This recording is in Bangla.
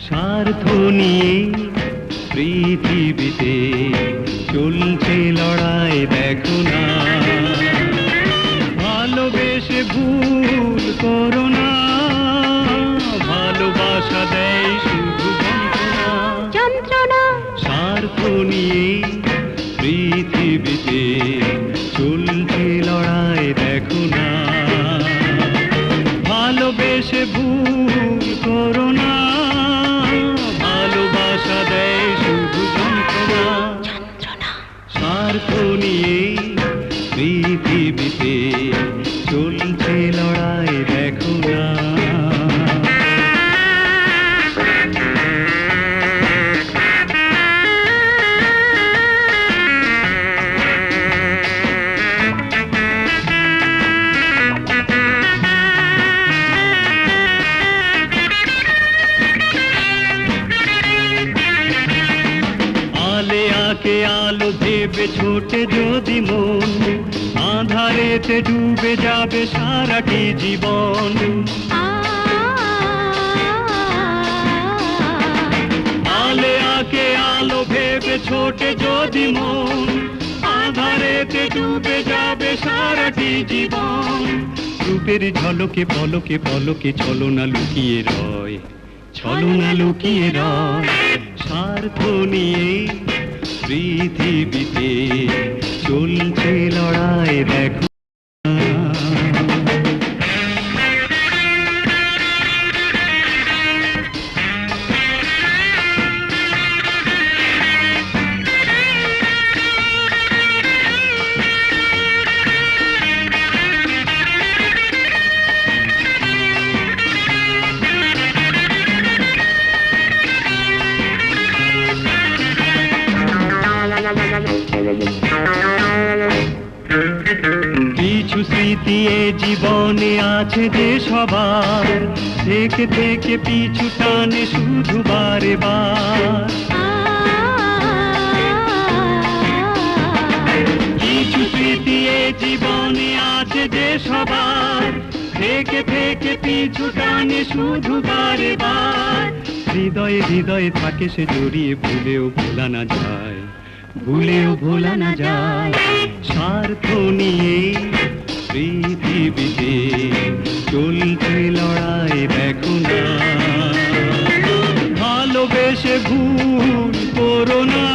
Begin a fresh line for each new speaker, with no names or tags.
স্বার্থ নিয়ে পৃথিবীতে চলছে লড়াই দেখো না। ভালোবেসে ভুল করো না। ভালোবাসা দেয় শুধু যন্ত্রণা।
যন্ত্রণা।
স্বার্থ নিয়ে পৃথিবীতে চলছে নিয়ে পৃথিবীতে চলছে আকে আলো ভেবে ছোটে যদি মন, আধারেতে ডুবে যাবে সারাটি জীবন। আলে আকে আলো ভেবে ছোটে যদি মন, আধারেতে ডুবে যাবে সারাটি জীবন। রূপের ঝলকে পলকে পলকে চলো না লুকিয়ে রয় চলো না লুকিয়ে রয়, স্বার্থ নিয়ে পৃথিবীতে চলছে লড়াই দেখো কিছু স্মৃতি জীবনে আছে যে সবার। থেকে থেকে পিছু টানে শুধু বারে বার কিছু স্মৃতি জীবনে আছে যে সবার। থেকে থেকে পিছু টানে শুধু বারে বার হৃদয়ে হৃদয়ে থাকে সে জড়িয়ে ভুলেও ভোলা না যায়। ভুলেও ভোলা না যায়। স্বার্থ নিয়ে পৃথিবীতে চলছে লড়াই দেখো না ভালোবেসে ভুল করো না।